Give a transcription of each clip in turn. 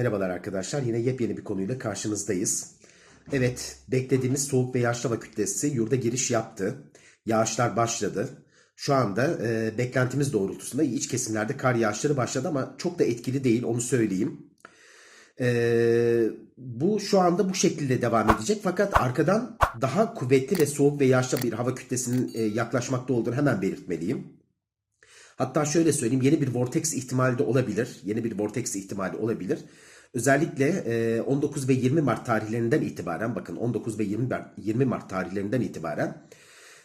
Merhabalar arkadaşlar. Yine yepyeni bir konuyla karşınızdayız. Evet, beklediğimiz soğuk ve yağış hava kütlesi yurda giriş yaptı. Yağışlar başladı. Şu anda e, beklentimiz doğrultusunda iç kesimlerde kar yağışları başladı ama çok da etkili değil onu söyleyeyim. E, bu şu anda bu şekilde devam edecek fakat arkadan daha kuvvetli ve soğuk ve yağışlı bir hava kütlesinin e, yaklaşmakta olduğunu hemen belirtmeliyim. Hatta şöyle söyleyeyim yeni bir vortex ihtimali de olabilir. Yeni bir vortex ihtimali olabilir. Özellikle e, 19 ve 20 Mart tarihlerinden itibaren bakın 19 ve 20 Mart, 20 Mart tarihlerinden itibaren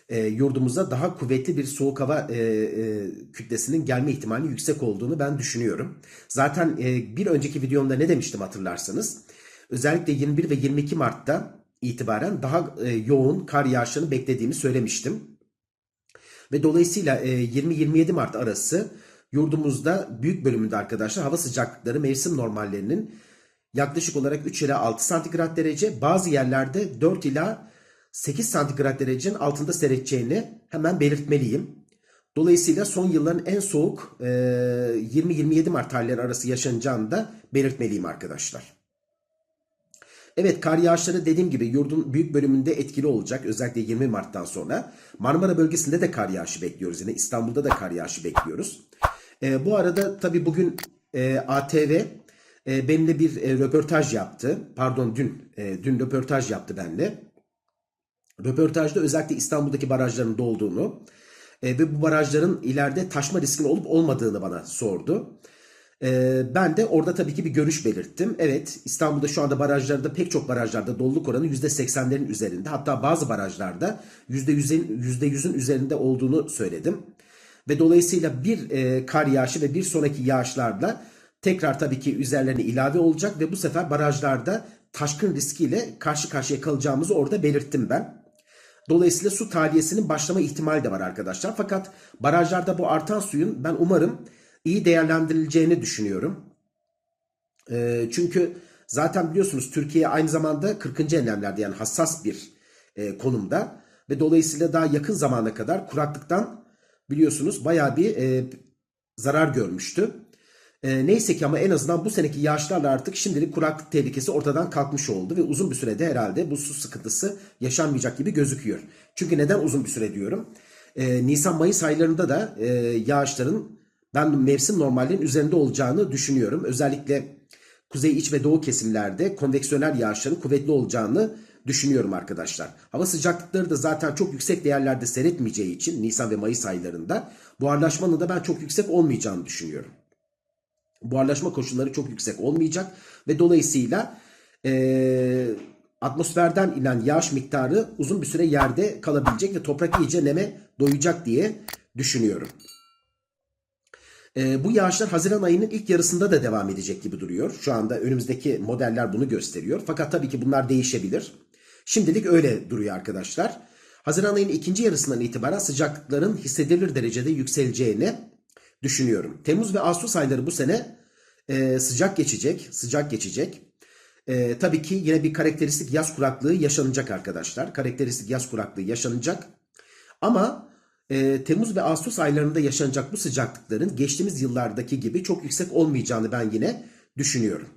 e, yurdumuza daha kuvvetli bir soğuk hava e, e, kütlesinin gelme ihtimali yüksek olduğunu ben düşünüyorum. Zaten e, bir önceki videomda ne demiştim hatırlarsanız. Özellikle 21 ve 22 Mart'ta itibaren daha e, yoğun kar yağışını beklediğimi söylemiştim. Ve dolayısıyla e, 20-27 Mart arası yurdumuzda büyük bölümünde arkadaşlar hava sıcaklıkları mevsim normallerinin yaklaşık olarak 3 ila 6 santigrat derece bazı yerlerde 4 ila 8 santigrat derecenin altında seyredeceğini hemen belirtmeliyim. Dolayısıyla son yılların en soğuk e, 20-27 Mart tarihleri arası yaşanacağını da belirtmeliyim arkadaşlar. Evet kar yağışları dediğim gibi yurdun büyük bölümünde etkili olacak özellikle 20 Mart'tan sonra. Marmara bölgesinde de kar yağışı bekliyoruz yine İstanbul'da da kar yağışı bekliyoruz. E, bu arada tabii bugün e, ATV e, benimle bir e, röportaj yaptı. Pardon dün e, dün röportaj yaptı benimle. Röportajda özellikle İstanbul'daki barajların dolduğunu e, ve bu barajların ileride taşma riskinin olup olmadığını bana sordu. E, ben de orada tabii ki bir görüş belirttim. Evet İstanbul'da şu anda barajlarda pek çok barajlarda doluluk oranı %80'lerin üzerinde. Hatta bazı barajlarda %100'in %100'ün üzerinde olduğunu söyledim. Ve dolayısıyla bir e, kar yağışı ve bir sonraki yağışlarla tekrar tabii ki üzerlerine ilave olacak ve bu sefer barajlarda taşkın riskiyle karşı karşıya kalacağımızı orada belirttim ben. Dolayısıyla su tahliyesinin başlama ihtimali de var arkadaşlar. Fakat barajlarda bu artan suyun ben umarım iyi değerlendirileceğini düşünüyorum. E, çünkü zaten biliyorsunuz Türkiye aynı zamanda 40. enlemlerde yani hassas bir e, konumda ve dolayısıyla daha yakın zamana kadar kuraklıktan biliyorsunuz bayağı bir e, zarar görmüştü. E, neyse ki ama en azından bu seneki yağışlarla artık şimdilik kuraklık tehlikesi ortadan kalkmış oldu ve uzun bir sürede herhalde bu su sıkıntısı yaşanmayacak gibi gözüküyor. Çünkü neden uzun bir süre diyorum? E, Nisan-Mayıs aylarında da e, yağışların ben mevsim normallerin üzerinde olacağını düşünüyorum. Özellikle kuzey iç ve doğu kesimlerde konveksiyonel yağışların kuvvetli olacağını düşünüyorum arkadaşlar. Hava sıcaklıkları da zaten çok yüksek değerlerde seyretmeyeceği için Nisan ve Mayıs aylarında buharlaşmanın da ben çok yüksek olmayacağını düşünüyorum. Buharlaşma koşulları çok yüksek olmayacak ve dolayısıyla e, atmosferden inen yağış miktarı uzun bir süre yerde kalabilecek ve toprak iyice neme doyacak diye düşünüyorum. E, bu yağışlar Haziran ayının ilk yarısında da devam edecek gibi duruyor. Şu anda önümüzdeki modeller bunu gösteriyor. Fakat tabii ki bunlar değişebilir. Şimdilik öyle duruyor arkadaşlar. Haziran ayının ikinci yarısından itibaren sıcaklıkların hissedilir derecede yükseleceğini düşünüyorum. Temmuz ve Ağustos ayları bu sene e, sıcak geçecek. Sıcak geçecek. E, tabii ki yine bir karakteristik yaz kuraklığı yaşanacak arkadaşlar. Karakteristik yaz kuraklığı yaşanacak. Ama e, Temmuz ve Ağustos aylarında yaşanacak bu sıcaklıkların geçtiğimiz yıllardaki gibi çok yüksek olmayacağını ben yine düşünüyorum.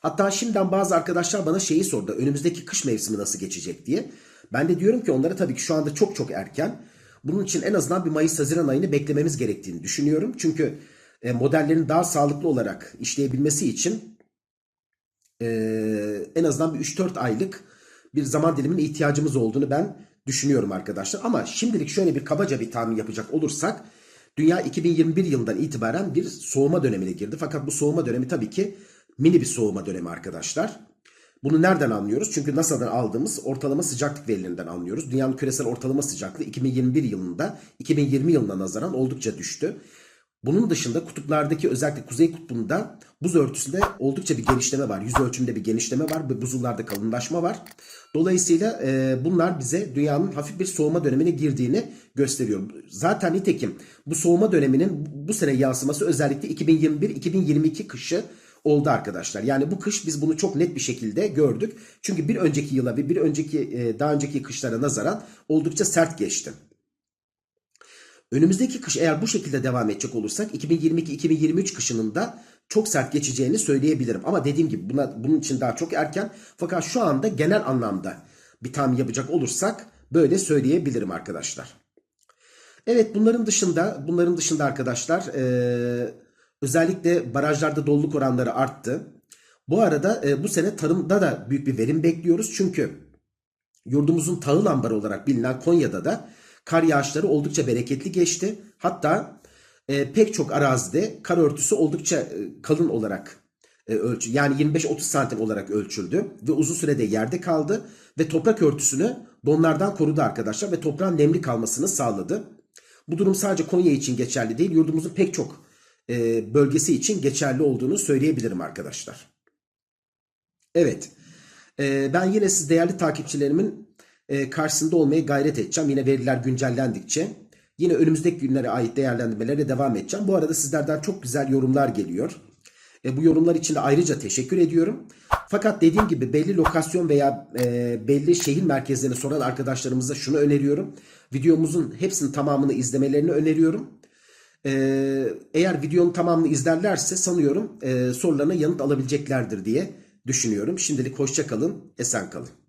Hatta şimdiden bazı arkadaşlar bana şeyi sordu. Önümüzdeki kış mevsimi nasıl geçecek diye. Ben de diyorum ki onlara tabii ki şu anda çok çok erken. Bunun için en azından bir Mayıs-Haziran ayını beklememiz gerektiğini düşünüyorum. Çünkü e, modellerin daha sağlıklı olarak işleyebilmesi için e, en azından bir 3-4 aylık bir zaman dilimine ihtiyacımız olduğunu ben düşünüyorum arkadaşlar. Ama şimdilik şöyle bir kabaca bir tahmin yapacak olursak dünya 2021 yılından itibaren bir soğuma dönemine girdi. Fakat bu soğuma dönemi tabii ki mini bir soğuma dönemi arkadaşlar. Bunu nereden anlıyoruz? Çünkü NASA'dan aldığımız ortalama sıcaklık verilerinden anlıyoruz. Dünyanın küresel ortalama sıcaklığı 2021 yılında 2020 yılına nazaran oldukça düştü. Bunun dışında kutuplardaki özellikle kuzey kutbunda buz örtüsünde oldukça bir genişleme var. Yüz ölçümde bir genişleme var buzullarda kalınlaşma var. Dolayısıyla e, bunlar bize dünyanın hafif bir soğuma dönemine girdiğini gösteriyor. Zaten nitekim bu soğuma döneminin bu sene yansıması özellikle 2021-2022 kışı oldu arkadaşlar. Yani bu kış biz bunu çok net bir şekilde gördük. Çünkü bir önceki yıla ve bir önceki e, daha önceki kışlara nazaran oldukça sert geçti. Önümüzdeki kış eğer bu şekilde devam edecek olursak 2022-2023 kışının da çok sert geçeceğini söyleyebilirim. Ama dediğim gibi buna, bunun için daha çok erken. Fakat şu anda genel anlamda bir tahmin yapacak olursak böyle söyleyebilirim arkadaşlar. Evet bunların dışında bunların dışında arkadaşlar eee, özellikle barajlarda doluluk oranları arttı. Bu arada e, bu sene tarımda da büyük bir verim bekliyoruz. Çünkü yurdumuzun tahıl ambarı olarak bilinen Konya'da da kar yağışları oldukça bereketli geçti. Hatta e, pek çok arazide kar örtüsü oldukça e, kalın olarak e, ölçü yani 25-30 santim olarak ölçüldü ve uzun sürede yerde kaldı ve toprak örtüsünü donlardan korudu arkadaşlar ve toprağın nemli kalmasını sağladı. Bu durum sadece Konya için geçerli değil, yurdumuzun pek çok e, bölgesi için geçerli olduğunu söyleyebilirim arkadaşlar. Evet, e, ben yine siz değerli takipçilerimin e, karşısında olmaya gayret edeceğim. Yine veriler güncellendikçe. Yine önümüzdeki günlere ait değerlendirmelere devam edeceğim. Bu arada sizlerden çok güzel yorumlar geliyor. E, bu yorumlar için de ayrıca teşekkür ediyorum. Fakat dediğim gibi belli lokasyon veya e, belli şehir merkezlerini soran arkadaşlarımıza şunu öneriyorum. Videomuzun hepsinin tamamını izlemelerini öneriyorum. E, eğer videonun tamamını izlerlerse sanıyorum e, sorularına yanıt alabileceklerdir diye düşünüyorum. Şimdilik hoşça kalın, esen kalın.